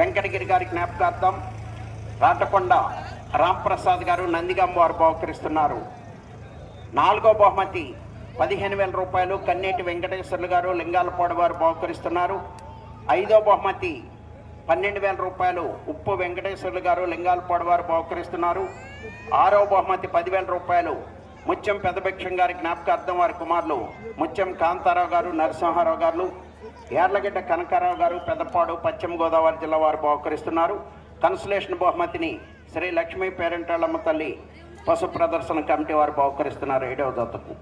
వెంకటగిరి గారి జ్ఞాపకార్థం రాటకొండ రాంప్రసాద్ గారు నందిగాం వారు బహుకరిస్తున్నారు. నాలుగో బహుమతి పదిహేను వేల రూపాయలు కన్నేటి వెంకటేశ్వర్లు గారు లింగాలపాడు వారు బహుకరిస్తున్నారు. ఐదో బహుమతి పన్నెండు వేల రూపాయలు ఉప్పు వెంకటేశ్వర్లు గారు లింగాలపాడు వారు బహుకరిస్తున్నారు. ఆరో బహుమతి పదివేల రూపాయలు ముత్యం పెదభిక్షం గారి జ్ఞాపకార్థం వారి కుమారులు ముత్యం కాంతారావు గారు నరసింహారావు గారు యార్లగడ్డ కనకారావు గారు పెద్దపాడు పశ్చిమ గోదావరి జిల్లా వారు బహుకరిస్తున్నారు. కన్సలేషన్ బహుమతిని శ్రీ లక్ష్మీ పేరెంటాళ్ళమ్మ తల్లి పశు ప్రదర్శన కమిటీ వారు బహుకరిస్తున్నారు. ఏడవ దత్తకు.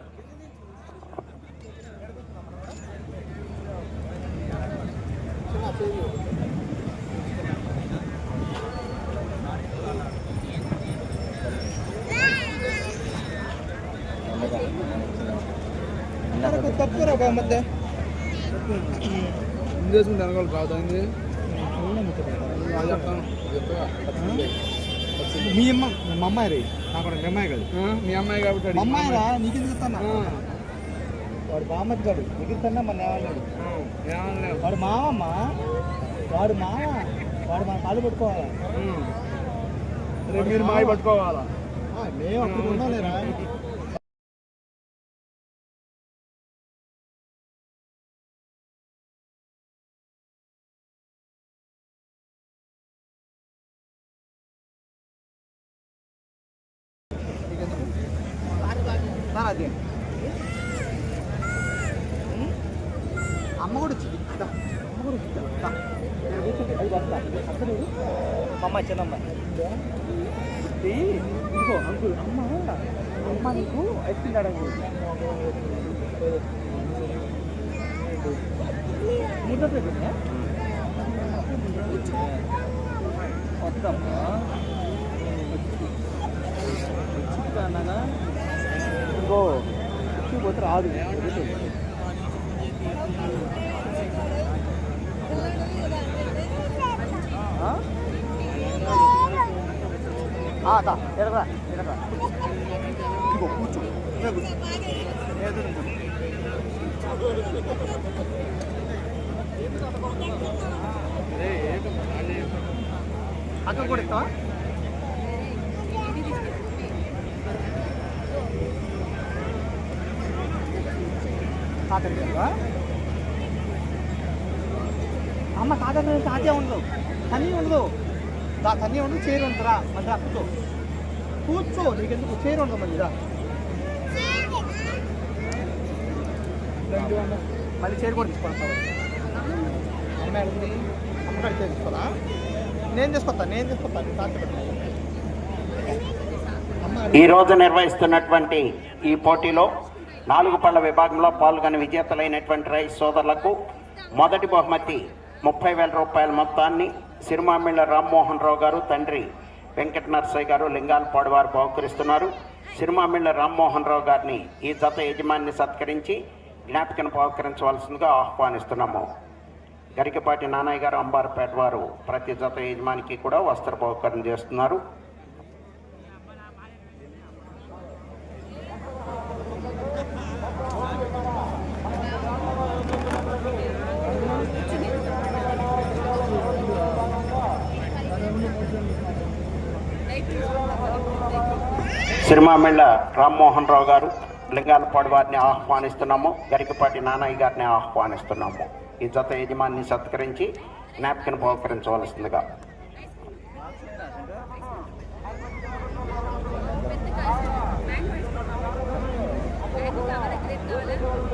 తప్పురా బా మధ్య ఇందేసుకుంటే వెనకాల అయింది? చెప్తాను మీ అమ్మ మా అమ్మాయి రే నాకు మీ అమ్మాయి కాదు. మీ అమ్మాయి కాబట్టి. అమ్మాయి రా నీకు ఎందుకు ఇస్తాను? ఆ, వాడు బామ్మది కాడు ఇస్తానా? మన ఏమన్నాడు. వాడు మావమ్మ. వాడు మావ. వాడు మన కాళ్ళు పట్టుకోవాలా? మీరు మాయ పట్టుకోవాలా? మేము అప్పుడు ఉండాలిరా అది అమ్మ కూడా వచ్చింది దా. అమ్మ కూడా వచ్చింది దా. నేను కూర్చుంటే అది వస్తా. అక్కడ చూడు. మా అమ్మాయి చిన్నమ్మ ఇది ఇదిగో అంకుల్ అమ్మ అమ్మ నీకు ఐస్ క్రీమ్ తాడకు నీకు పెట్టిందా వద్దమ్మా అన్నగా ఇంకో పోతే రాదు ఆ? ఆ, దా, ఎడరా, ఎడరా. ఇదిగో, కూర్చో. ఇదే కూర్చో. ఏదో కూర్చో. అక్కడ కూడా ఇస్తావా తాతయ్య. అమ్మ తాతయ్య కాదే ఉండదు తనీ ఉండదు దా తన్నీ ఉండదు చీర ఉంటుందా మళ్ళీ కూర్చో. కూర్చో నీకెందుకు? చీర ఉండదు మళ్ళీ రా. మళ్ళీ చీర కూడా తీసుకుంటావు అమ్మాయి ఉంది? అమ్మకాడి చీర తీసుకోరా? నేను తీసుకొస్తా నేను తీసుకొస్తా. నీ తాత ఈ రోజు నిర్వహిస్తున్నటువంటి ఈ పోటీలో నాలుగు పళ్ళ విభాగంలో పాల్గొని విజేతలైనటువంటి రైతు సోదరులకు మొదటి బహుమతి ముప్పై వేల రూపాయల మొత్తాన్ని సిరిమామిళ్ళ రామ్మోహన్ రావు గారు తండ్రి వెంకట నర్సయ్య గారు లింగాలపాడు వారు బహుకరిస్తున్నారు. సిరిమామిళ్ళ రామ్మోహన్ రావు గారిని ఈ జత యజమాని సత్కరించి జ్ఞాపికను బహుకరించవలసిందిగా ఆహ్వానిస్తున్నాము. గరికపాటి నాన్నయ్య గారు అంబార్పేట వారు ప్రతి జత యజమానికి కూడా వస్త్ర బహుకరణ చేస్తున్నారు. సిరిమామిళ్ళ రామ్మోహన్ రావు గారు లింగాలపాడు వారిని ఆహ్వానిస్తున్నాము గరికపాటి నానయ్య గారిని ఆహ్వానిస్తున్నాము. ఈ జత యజమాని సత్కరించి జ్ఞాపికను బహుకరించవలసిందిగా.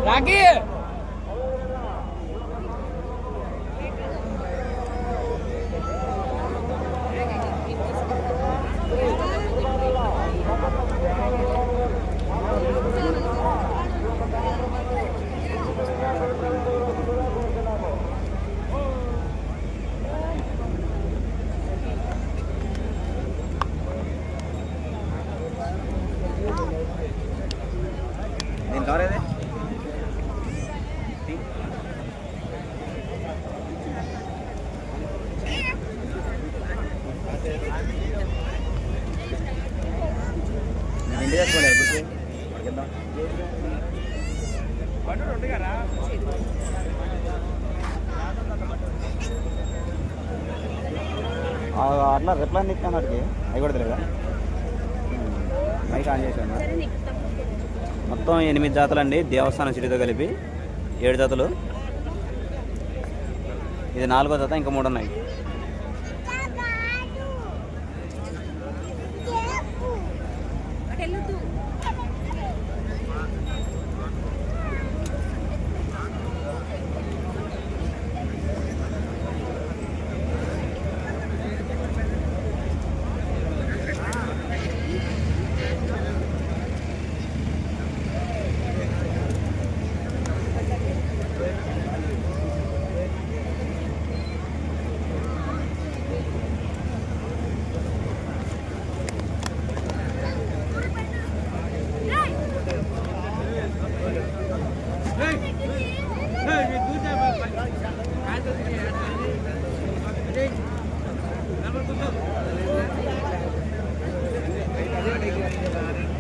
రాకీ నేను కాలేదే ఆ, అట్లా రిప్లై ఇచ్చాను వాడికి అవి కూడా తెలియదా మైక్ ఆన్ చేశాను మొత్తం ఎనిమిది జాతులండి దేవస్థానం సిటీతో కలిపి ఏడు జాతలు. ఇది నాలుగో జాత ఇంకా మూడు ఉన్నాయి. Thank you.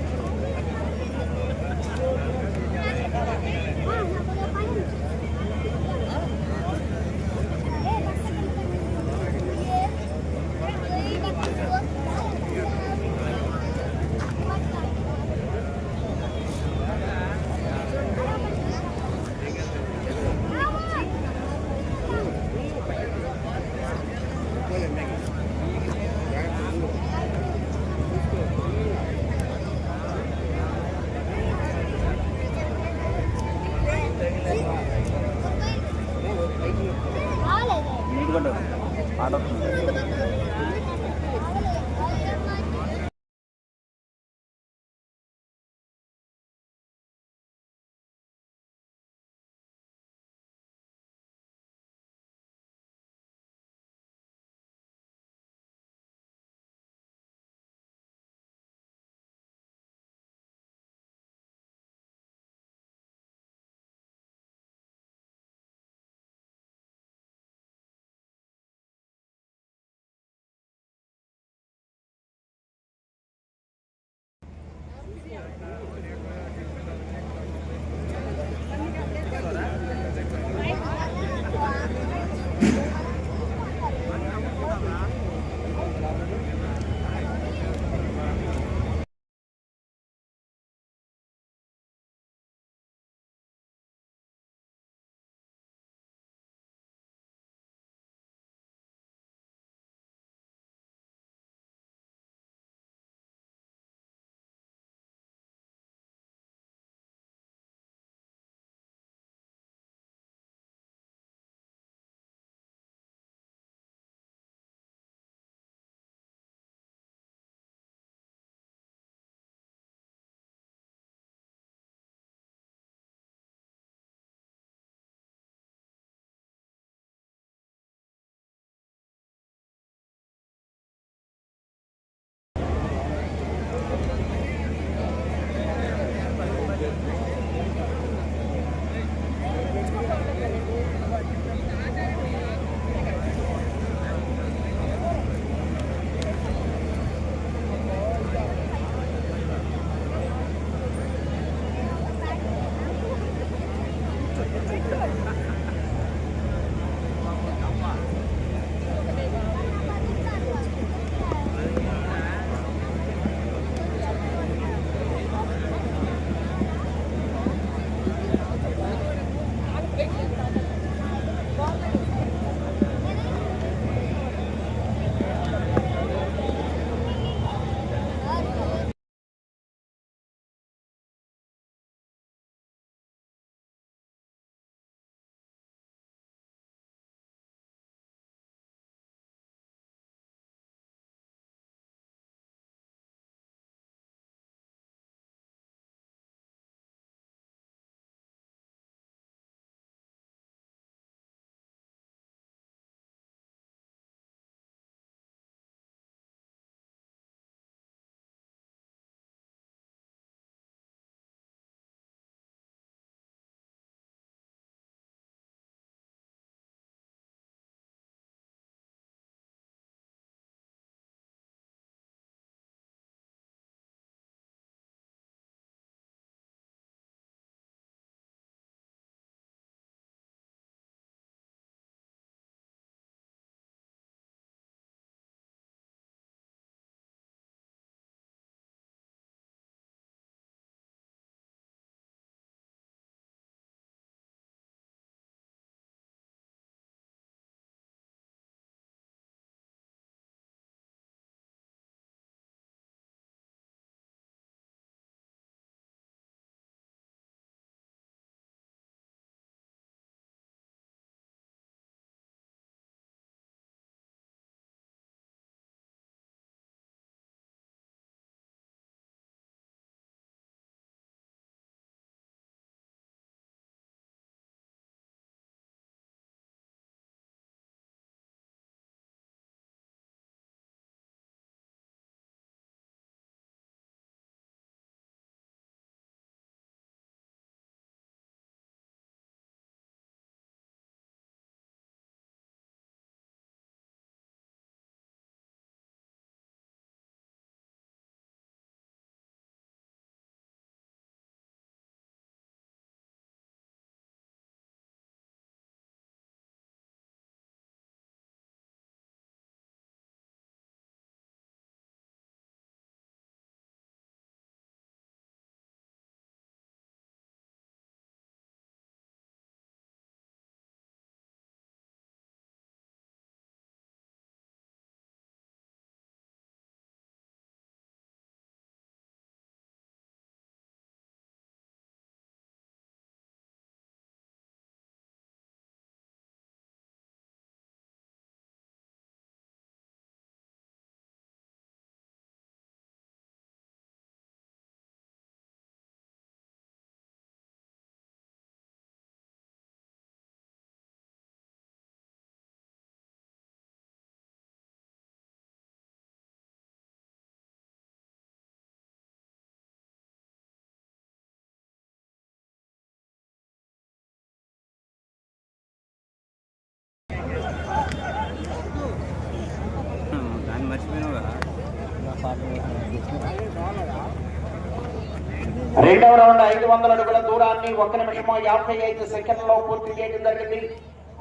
రెండవ రౌండ్ ఐదు వందల అడుగుల దూరాన్ని ఒక నిమిషము యాభై ఐదు సెకండ్లో పూర్తి చేయడం జరిగింది.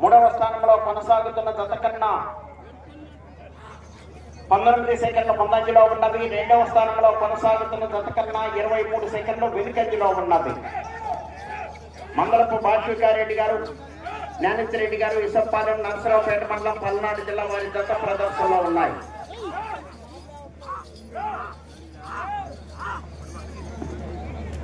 మూడవ స్థానంలో కొనసాగుతున్న జత కన్నా పంతొమ్మిది సెకండ్లు ముందంజలో ఉన్నది. రెండవ స్థానంలో కొనసాగుతున్న జత కన్నా ఇరవై మూడు సెకండ్లు వెనుకంజలో ఉన్నది. మంగళపు భాష్వికారెడ్డి గారు జ్ఞానేశ్వరెడ్డి గారు ఇసప్పాలెం నరసరావుపేట మండలం పల్నాడు జిల్లా వారి జత ప్రదర్శనలో ఉన్నాయి.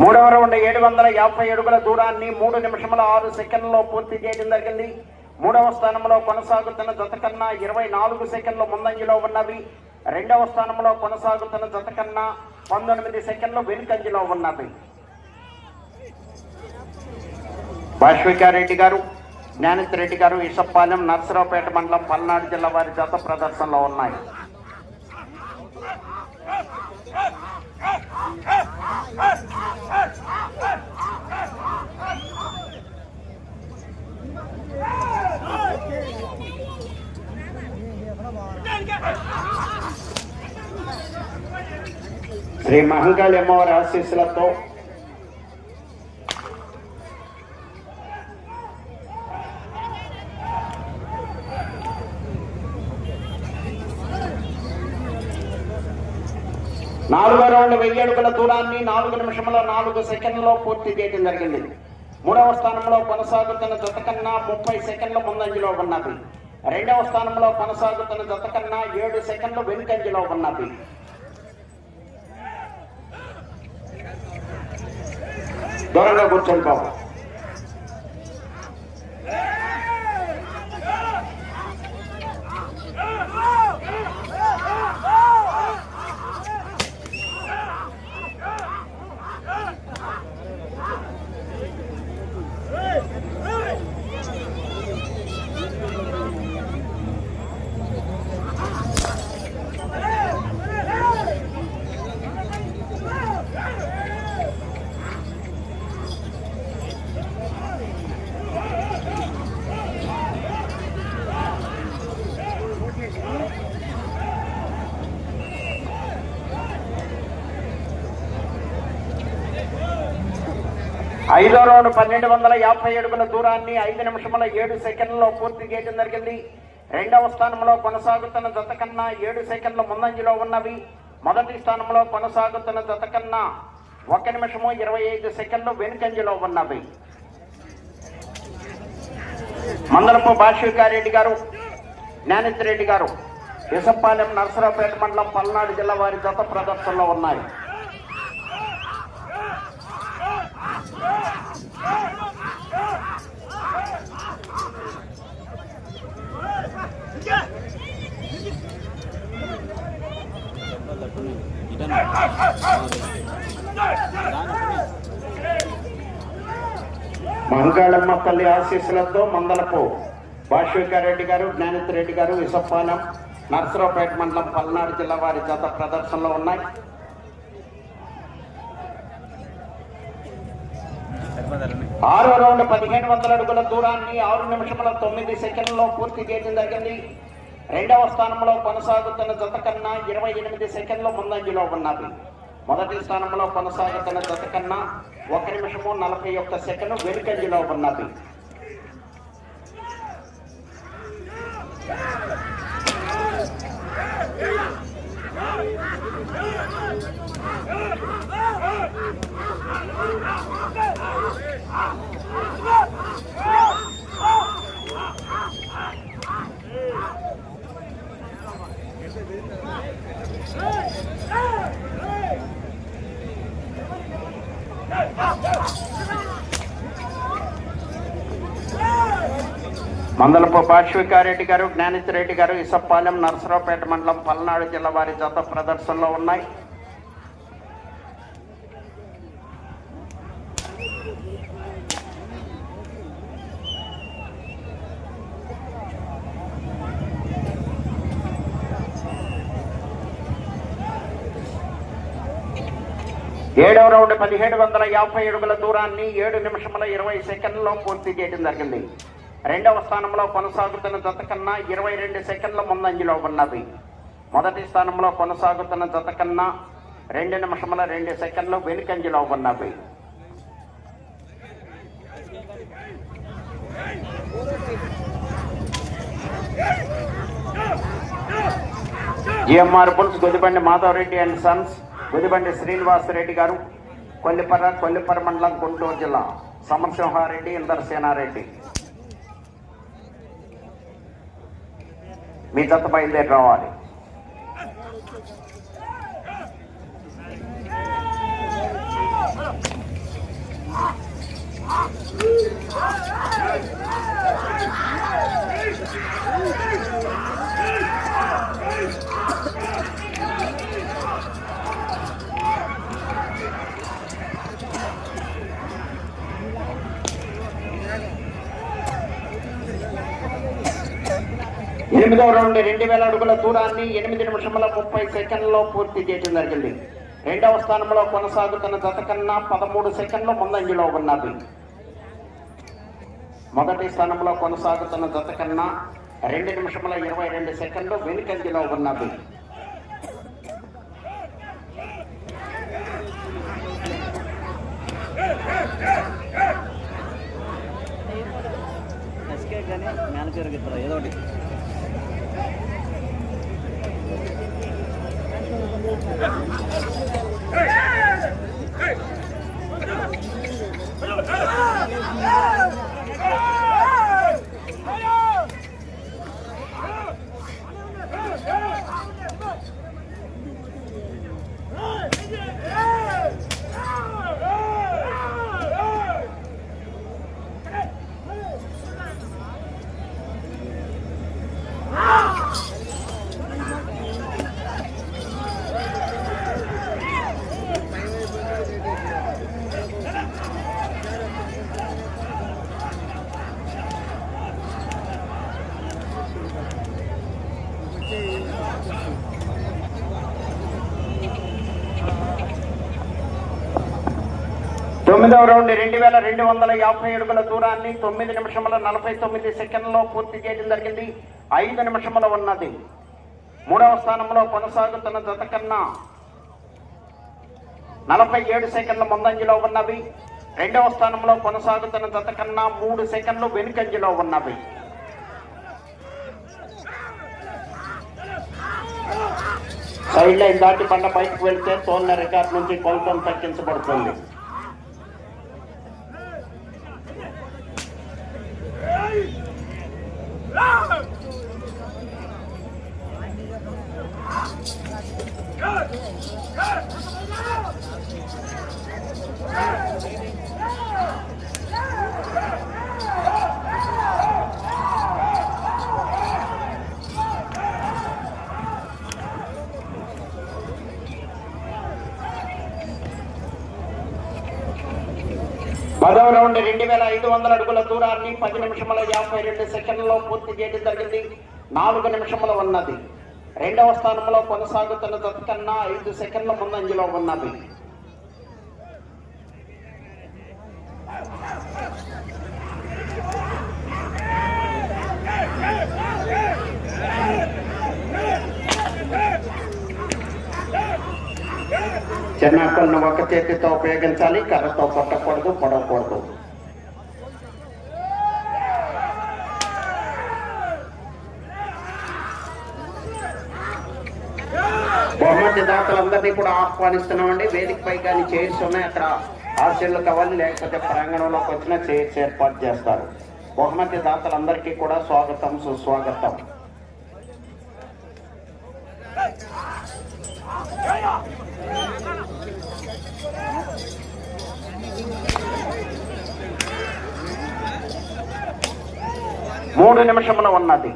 మూడవ రౌండ్ ఏడు వందల యాభై అడుగుల దూరాన్ని మూడు నిమిషముల ఆరు సెకండ్లలో పూర్తి చేయడం జరిగింది. మూడవ స్థానంలో కొనసాగుతున్న జత కన్నా ఇరవై నాలుగు సెకండ్లు ముందంజలో ఉన్నవి. రెండవ స్థానంలో కొనసాగుతున్న జత కన్నా పంతొమ్మిది సెకండ్లు వెనుకంజలో ఉన్నవి. భాష్వికారెడ్డి గారు జ్ఞానేశ్వరరెడ్డి గారు ఇసప్పాలెం నర్సరావుపేట మండలం పల్నాడు జిల్లా వారి జత ప్రదర్శనలో ఉన్నాయి. శ్రీ మహంకాళి అమ్మవారి ఆశీస్సులతో నాలుగో రౌండ్ వెయ్యి అడుగుల దూరాన్ని నాలుగు నిమిషంలో నాలుగు సెకండ్లలో పూర్తి చేయడం జరిగింది. మూడవ స్థానంలో కొనసాగుతున్న జత కన్నా ముప్పై సెకండ్ల ముందంజలో ఉన్నది. రెండవ స్థానంలో కొనసాగుతున్న జత కన్నా ఏడు సెకండ్లు వెనుకంజలో ఉన్నది. దూరంగా కూర్చోండి బాబు. ఐదో రౌండ్ పన్నెండు వందల యాభై అడుగుల దూరాన్ని ఐదు నిమిషముల ఏడు సెకండ్లలో పూర్తి చేయడం జరిగింది. రెండవ స్థానంలో కొనసాగుతున్న జత కన్నా ఏడు సెకండ్ల ముందంజలో ఉన్నవి. మొదటి స్థానంలో కొనసాగుతున్న జత కన్నా ఒక నిమిషము ఇరవై ఐదు సెకండ్లు వెనుకంజలో ఉన్నవి. మందలపు భాష్యకారెడ్డి గారు జ్ఞానేశ్వరరెడ్డి గారు విసప్పాలెం నరసరావుపేట మండలం పల్నాడు జిల్లా వారి జత ప్రదర్శనలో ఉన్నాయి. మంగాళమ్మ తల్లి ఆశీస్సులతో మందలపు భాష్వికారెడ్డి గారు జ్ఞానేశ్వరరెడ్డి గారు విసప్పాలెం నర్సరావుపేట మండలం పల్నాడు జిల్లా వారి జత ప్రదర్శనలో ఉన్నాయి. ఆరో రౌండ్ పదిహేను వందల అడుగుల దూరాన్ని ఆరు నిమిషముల తొమ్మిది సెకండ్లో పూర్తి చేయడం జరిగింది. రెండవ స్థానంలో కొనసాగుతున్న జత కన్నా ఇరవై ఎనిమిది సెకండ్లు ముందంజలో ఉన్నది. మొదటి స్థానంలో కొనసాగుతున్న జత కన్నా ఒక నిమిషము నలభై ఒక్క సెకండ్ వెనుకంజలో ఉన్నది. Oh, మందలపు పాశ్వికారెడ్డి గారు జ్ఞానేశ్వరరెడ్డి గారు ఇసప్పాలెం నర్సరావుపేట మండలం పల్నాడు జిల్లా వారి జత ప్రదర్శనలో ఉన్నాయి. ఏడవ రౌండ్ పదిహేడు వందల యాభై అడుగుల దూరాన్ని ఏడు నిమిషముల ఇరవై సెకండ్లో పూర్తి చేయడం జరిగింది. రెండవ స్థానంలో కొనసాగుతున్న జత కన్నా ఇరవై రెండు సెకండ్ల ముందంజలో ఉన్నది. మొదటి స్థానంలో కొనసాగుతున్న జత కన్నా రెండు నిమిషముల రెండు సెకండ్లు వెనుకంజలో ఉన్నవి జిఎంఆర్ పుల్స్ గొదిబండి మాధవరెడ్డి అండ్ సన్స్ గొదిబండి శ్రీనివాసరెడ్డి గారు కొల్లిపర కొల్లిపర మండలం గుంటూరు జిల్లా సమరసింహారెడ్డి ఇందర్ సేనారెడ్డి. మీ జత బయలుదేరి రావాలి. ఎనిమిదవ రౌండ్ రెండు వేల అడుగుల దూరాన్ని ఎనిమిది నిమిషముల ముప్పై సెకండ్లలో పూర్తి చేయడం జరిగింది. రెండవ స్థానంలో కొనసాగుతున్న జత కన్నా పదమూడు సెకండ్లు ముందంజలో ఉన్నది. మొదటి స్థానంలో కొనసాగుతున్న జత కన్నా రెండు నిమిషముల ఇరవై రెండు సెకండ్లు వెనుకంజలో ఉన్నది. ఎస్కే కానీ మేనేజర్ ఏదో ఒకటి. Hey! Hey! తొమ్మిదవ రౌండ్ రెండు వేల రెండు వందల యాభై అడుగుల దూరాన్ని తొమ్మిది నిమిషముల నలభై తొమ్మిది సెకండ్లో పూర్తి చేయడం జరిగింది. ఐదు నిమిషముల ఉన్నది. మూడవ స్థానంలో కొనసాగుతున్న జత కన్నా నలభై ఏడు సెకండ్ల ముందంజలో ఉన్నవి. రెండవ స్థానంలో కొనసాగుతున్న జత కన్నా మూడు సెకండ్లు వెనుకంజలో ఉన్నవి. సైడ్ లైన్ దాటి పంట బయటకు వెళ్తే తోలిన రికార్డ్ నుంచి కొలతం తగ్గించబడుతుంది. అడుగుల పది నిమిషముల యాభై రెండు సెకండ్లలో పూర్తి చేయడం జరిగింది. నాలుగు నిమిషముల ఉన్నది. రెండవ స్థానంలో కొనసాగుతున్న జత కన్నా ఐదు సెకండ్ల ముందంజలో ఉన్నది. చెన్నాకలను ఒక చేతితో ఉపయోగించాలి కర్రతో కొట్టకూడదు పడకూడదు బహుమతి అందరినీ కూడా ఆహ్వానిస్తున్నామండి. వేదికపై కానీ చైర్స్ ఉన్నాయి. అక్కడ ఆశీర్లు కావాలి లేకపోతే ప్రాంగణంలోకి వచ్చిన చైర్స్ ఏర్పాటు చేస్తారు. బహుమతి దాతలందరికీ కూడా స్వాగతం సుస్వాగతం. మూడు నిమిషముల ఉన్నది.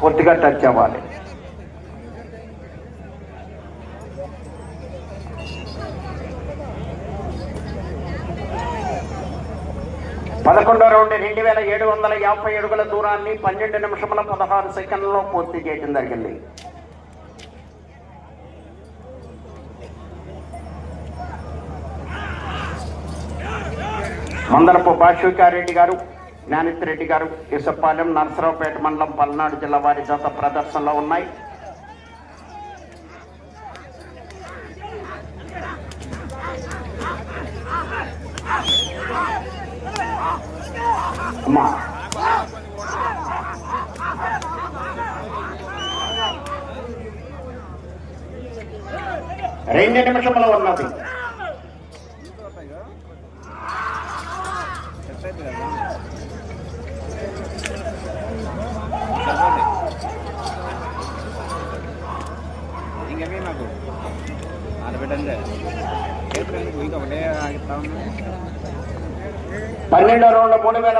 పూర్తిగా టచ్ అవ్వాలి. పదకొండో రౌండ్ రెండు వేల ఏడు వందల యాభై అడుగుల దూరాన్ని పన్నెండు నిమిషముల పదహారు సెకండ్లలో పూర్తి చేయడం జరిగింది. మందలపు భాష్వికారెడ్డి గారు జ్ఞానిత్రెడ్డి గారు ఇసపాలెం నరసరావుపేట మండలం పల్నాడు జిల్లా వారి జత ప్రదర్శనలో ఉన్నాయి. రెండు నిమిషంలో ఉన్నది ఇంకేమీ నాకు ఆడబిడ్డందే చేతులు పోయి ఒకటే ఆగిస్తా ఉన్నా పన్నెండో రౌండ్ మూడు వేల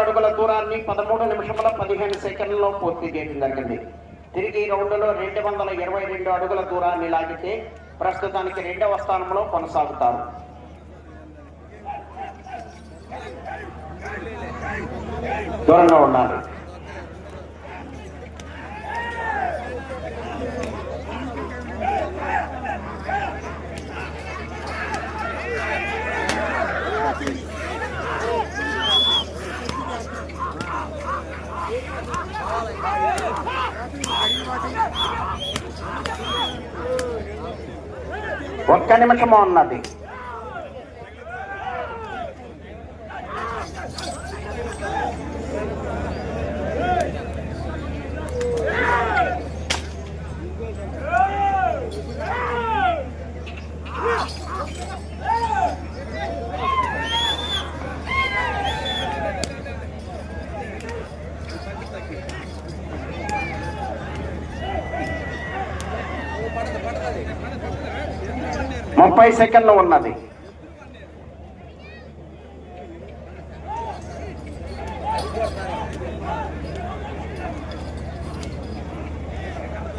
అడుగుల పదమూడు నిమిషముల పదిహేను సెకండ్లలో పూర్తి చేయడం జరిగింది. తిరిగి ఈ రౌండ్లో రెండు వందల ఇరవై రెండు అడుగుల దూరాన్ని లాగితే ప్రస్తుతానికి రెండవ స్థానంలో కొనసాగుతారు. దూరంగా ఉండాలి. ఒక్క నిమిషము ఉన్నది ముప్పై సెకండ్లు ఉన్నది.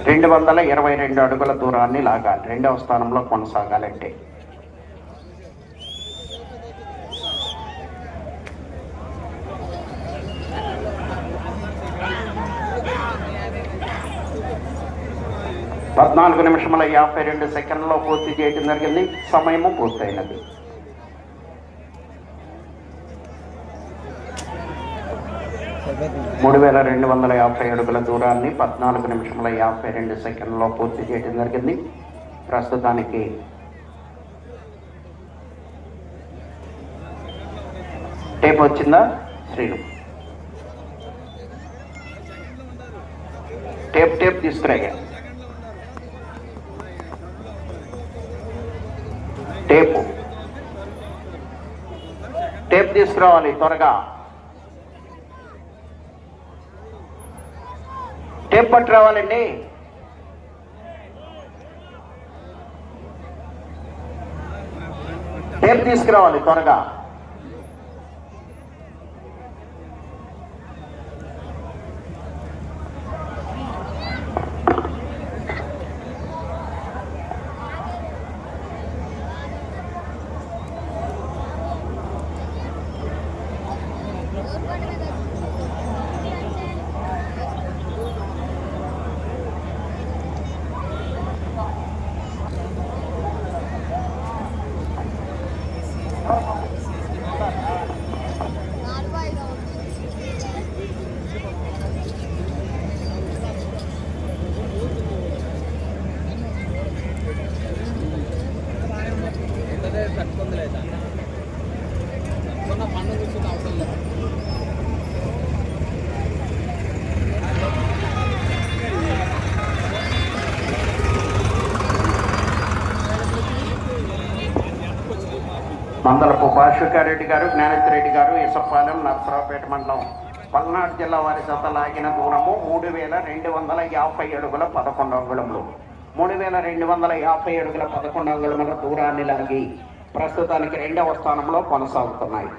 రెండు వందల ఇరవై రెండు అడుగుల దూరాన్ని లాగాలి. రెండవ స్థానంలో కొనసాగాలంటే. పద్నాలుగు నిమిషముల యాభై రెండు సెకండ్లో పూర్తి చేయడం జరిగింది. సమయము పూర్తయినది. మూడు వేల రెండు వందల యాభై అడుగుల దూరాన్ని పద్నాలుగు నిమిషముల యాభై రెండు సెకండ్లో పూర్తి చేయడం జరిగింది. ప్రస్తుతానికి టేప్ వచ్చిందా? శ్రీను. టేప్ టేప్ తీసుకురాగా. టేపు. టేప్ తీసుకురావాలి త్వరగా. టేప్ పట్టు రావాలండి టేప్ తీసుకురావాలి త్వరగా. అశోకారెడ్డి గారు రెడ్డి గారు ఇసపాలెం నర్సరావుపేట మండలం. పల్నాడు జిల్లా వారి జత లాగిన దూరము మూడు వేల రెండు వందల యాభై అడుగుల పదకొండు అంగుళములు. మూడు వేల రెండు వందల యాభై అడుగుల పదకొండు అంగుళముల దూరాన్ని లాగి ప్రస్తుతానికి రెండవ స్థానంలో కొనసాగుతున్నాయి.